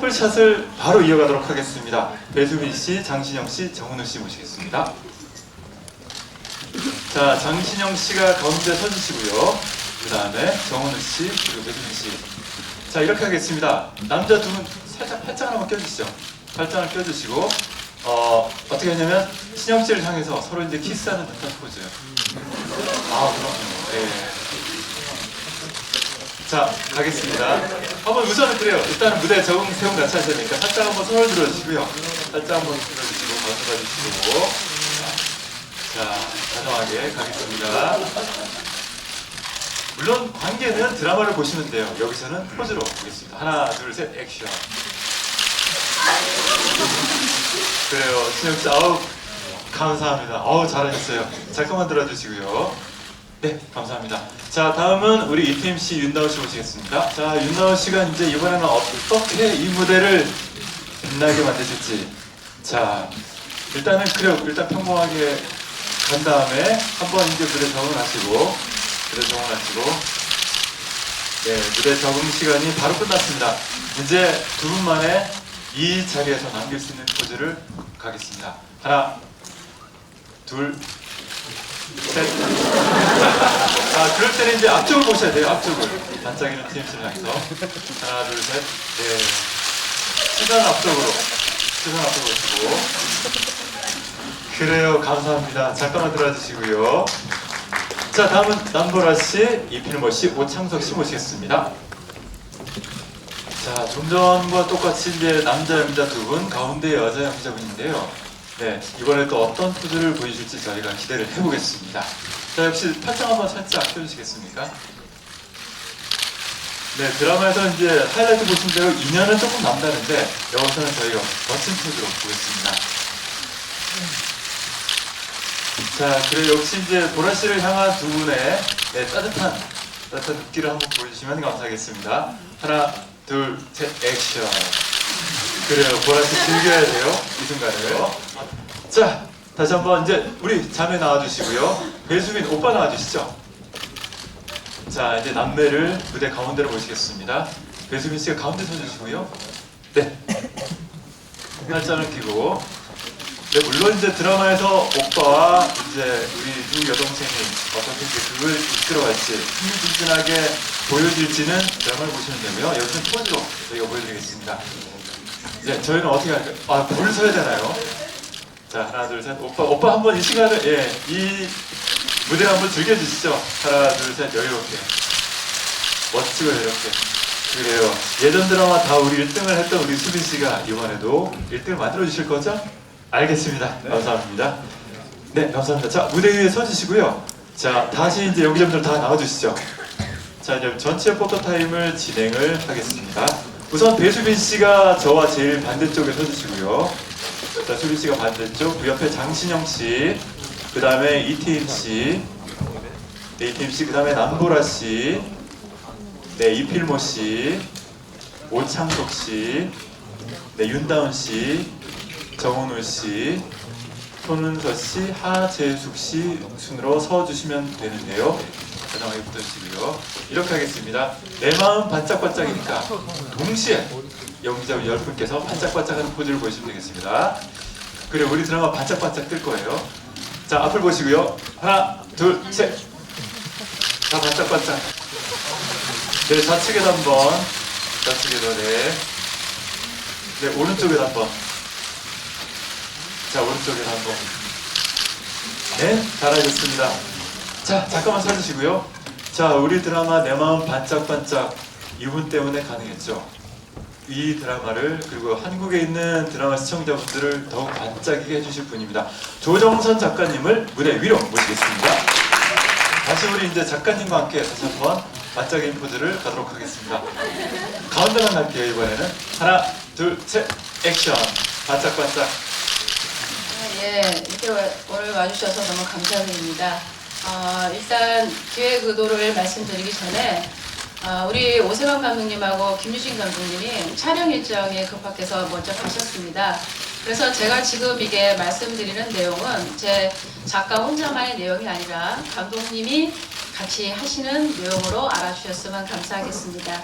커플샷을 바로 이어가도록 하겠습니다. 배수빈 씨, 장신영 씨, 정은우 씨 모시겠습니다. 자, 장신영 씨가 가운데 서주시고요. 그 다음에 정은우 씨, 그리고 배수빈 씨. 자, 이렇게 하겠습니다. 남자 두 분 살짝 팔짱 한번 껴주시죠. 팔짱을 껴주시고, 어, 어떻게 하냐면, 신영 씨를 향해서 서로 이제 키스하는 듯한 포즈요. 아, 그럼요. 예. 자, 가겠습니다. 한번 우선은 그래요. 일단 무대 적응, 세움 같이 하셔야 되니까 살짝 한번 손을 들어주시고요. 살짝 한번 들어주시고, 가서 봐주시고. 자, 다정하게 가겠습니다. 물론 관계는 드라마를 보시면 돼요. 여기서는 포즈로 보겠습니다. 하나, 둘, 셋, 액션. 그래요. 신영 씨, 아우, 감사합니다. 아우, 잘하셨어요. 잠깐만 들어주시고요. 네, 감사합니다. 자, 다음은 우리 이팀 씨, 윤다우 씨 모시겠습니다. 자, 윤다우 씨가 이제 이번에는 어떻게 이 무대를 빛나게 만드실지. 자, 일단은 그래요. 일단 평범하게 간 다음에 한번 이제 무대 적응하시고, 무대 적응하시고, 네, 무대 적응 시간이 바로 끝났습니다. 이제 두 분만에 이 자리에서 남길 수 있는 포즈를 가겠습니다. 하나, 둘, 셋. 자, 그럴 때는 이제 앞쪽을 보셔야 돼요. 앞쪽을. 반짝이는 TMC를 향해서. 하나, 둘, 셋. 네. 시선 앞쪽으로. 시선 앞쪽으로 보시고. 그래요. 감사합니다. 잠깐만 들어주시고요. 자, 다음은 남보라 씨, 이필모 씨, 오창석 씨 모시겠습니다. 자, 좀 전과 똑같이 이제 남자, 여자 두 분, 가운데 여자, 여자분인데요. 네, 이번에 또 어떤 포즈를 보여줄지 저희가 기대를 해보겠습니다. 자, 역시 팔짱 한번 살짝 펴주시겠습니까? 네, 드라마에서 이제 하이라이트 보신 대로 인연은 조금 남다른데 여기서는 저희가 멋진 포즈로 보겠습니다. 자, 그래 역시 이제 보라 씨를 향한 두 분의 네, 따뜻한 따뜻한 눈길을 한번 보여주시면 감사하겠습니다. 하나, 둘, 셋, 액션. 그래요, 보라 씨 즐겨야 돼요 이 순간을. 자, 다시 한번 이제 우리 자매 나와주시고요. 배수빈 오빠 나와주시죠. 자, 이제 남매를 무대 가운데로 모시겠습니다. 배수빈 씨가 가운데 서주시고요. 네. 날짜를 끼고. 네, 물론 이제 드라마에서 오빠와 이제 우리 두 여동생이 어떻게 이제 그걸 이끌어갈지 흥미진진하게 보여질지는 드라마를 보시면 되고요. 여기서 포즈로 저희가 보여드리겠습니다. 이제 저희는 어떻게 할까요? 아, 불을 서야 되나요? 자, 하나, 둘, 셋. 오빠, 오빠 한번 이 시간을, 예, 이 무대를 한번 즐겨주시죠. 하나, 둘, 셋. 여유롭게. 멋지고 여유롭게. 그래요. 예전 드라마 다 우리 1등을 했던 우리 수빈 씨가 이번에도 1등을 만들어 주실 거죠? 알겠습니다. 감사합니다. 네, 감사합니다. 자, 무대 위에 서주시고요. 자, 다시 이제 여기저기들 다 나와 주시죠. 자, 이제 전체 포토 타임을 진행을 하겠습니다. 우선 배수빈 씨가 저와 제일 반대쪽에 서주시고요. 자, 수빈 씨가 반대쪽, 그 옆에 장신영 씨, 그 다음에 이태임 씨, 네, 이태임 씨, 그 다음에 남보라 씨, 네, 이필모 씨, 오창석 씨, 네, 윤다운 씨, 정은우 씨, 손은서 씨, 하재숙 씨 순으로 서주시면 되는데요. 가정하게 붙어주시고요. 이렇게 하겠습니다. 내 마음 반짝반짝이니까 동시에 연기자 10분께서 반짝반짝하는 포즈를 보여주시면 되겠습니다. 그래 우리 드라마 반짝반짝 뜰 거예요. 자 앞을 보시고요. 하나, 둘, 셋. 다 반짝반짝. 네 좌측에도 한번. 좌측에도 네. 네 오른쪽에도 한번. 자 오른쪽에도 한번. 네 잘하셨습니다. 자 잠깐만 서주시고요. 자 우리 드라마 내 마음 반짝반짝 이분 때문에 가능했죠. 이 드라마를 그리고 한국에 있는 드라마 시청자분들을 더욱 반짝이게 해주실 분입니다. 조정선 작가님을 무대 위로 모시겠습니다. 다시 우리 이제 작가님과 함께 다시 한번 반짝이는 포즈를 가도록 하겠습니다. 가운데만 갈게요 이번에는 하나 둘 셋 액션 반짝반짝 예, 이렇게 와- 오늘 와주셔서 너무 감사드립니다. 어, 일단 기획 의도를 말씀드리기 전에 어, 우리 오세광 감독님하고 김유진 감독님이 촬영 일정이 급박해서 먼저 가셨습니다. 그래서 제가 지금 이게 말씀드리는 내용은 제 작가 혼자만의 내용이 아니라 감독님이 같이 하시는 내용으로 알아주셨으면 감사하겠습니다.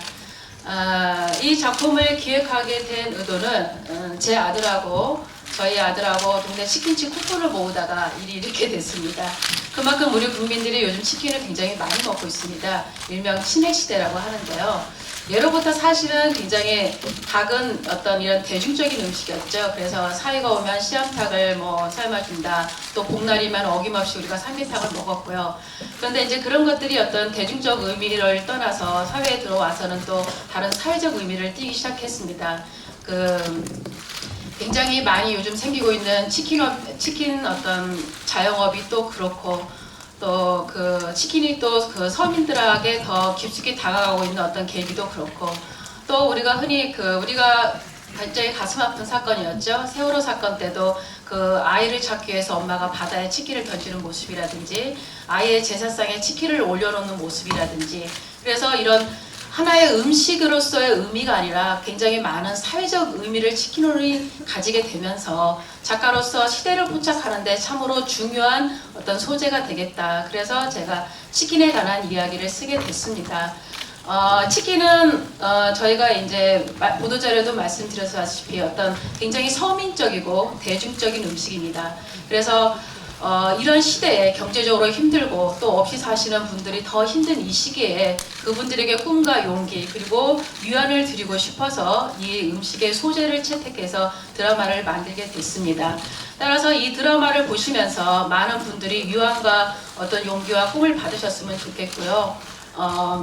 아, 이 작품을 기획하게 된 의도는 음, 제 아들하고 저희 아들하고 동네 치킨집 쿠폰을 모으다가 일이 이렇게 됐습니다. 그만큼 우리 국민들이 요즘 치킨을 굉장히 많이 먹고 있습니다. 일명 치맥 시대라고 하는데요. 예로부터 사실은 굉장히 닭은 어떤 이런 대중적인 음식이었죠. 그래서 사이가 오면 씨암탉을 뭐 삶아준다. 또 복날이면 어김없이 우리가 삼계탕을 먹었고요. 그런데 이제 그런 것들이 어떤 대중적 의미를 떠나서 사회에 들어와서는 또 다른 사회적 의미를 띠기 시작했습니다. 그 굉장히 많이 요즘 생기고 있는 치킨업, 치킨 어떤 자영업이 또 그렇고 또 그 치킨이 또 그 서민들에게 더 깊숙이 다가가고 있는 어떤 계기도 그렇고 또 우리가 흔히 그 우리가 굉장히 가슴 아픈 사건이었죠. 세월호 사건 때도 그 아이를 찾기 위해서 엄마가 바다에 치킨을 던지는 모습이라든지 아이의 제사상에 치킨을 올려놓는 모습이라든지 그래서 이런 하나의 음식으로서의 의미가 아니라 굉장히 많은 사회적 의미를 치킨으로 가지게 되면서 작가로서 시대를 포착하는데 참으로 중요한 어떤 소재가 되겠다. 그래서 제가 치킨에 관한 이야기를 쓰게 됐습니다. 어, 치킨은 어, 저희가 이제 마- 보도자료도 말씀드렸다시피 어떤 굉장히 서민적이고 대중적인 음식입니다. 그래서 어, 이런 시대에 경제적으로 힘들고 또 없이 사시는 분들이 더 힘든 이 시기에 그분들에게 꿈과 용기 그리고 위안을 드리고 싶어서 이 음식의 소재를 채택해서 드라마를 만들게 됐습니다. 따라서 이 드라마를 보시면서 많은 분들이 위안과 어떤 용기와 꿈을 받으셨으면 좋겠고요. 어,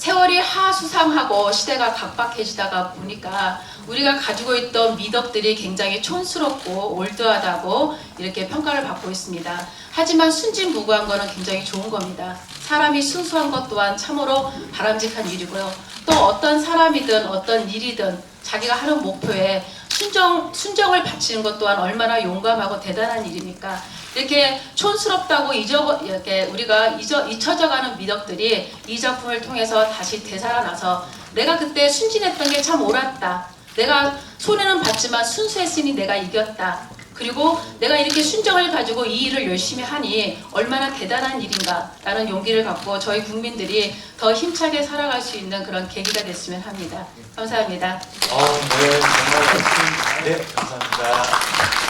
세월이 하수상하고 시대가 각박해지다가 보니까 우리가 가지고 있던 미덕들이 굉장히 촌스럽고 올드하다고 이렇게 평가를 받고 있습니다. 하지만 순진무구한 거는 굉장히 좋은 겁니다. 사람이 순수한 것 또한 참으로 바람직한 일이고요. 또 어떤 사람이든 어떤 일이든 자기가 하는 목표에 순정, 순정을 바치는 것 또한 얼마나 용감하고 대단한 일입니까? 이렇게 촌스럽다고 잊어 이렇게 우리가 잊어 잊혀져가는 미덕들이 이 작품을 통해서 다시 되살아나서 내가 그때 순진했던 게 참 옳았다. 내가 손해는 봤지만 순수했으니 내가 이겼다. 그리고 내가 이렇게 순정을 가지고 이 일을 열심히 하니 얼마나 대단한 일인가라는 용기를 갖고 저희 국민들이 더 힘차게 살아갈 수 있는 그런 계기가 됐으면 합니다. 감사합니다. 아, 네, 정말 네, 감사합니다.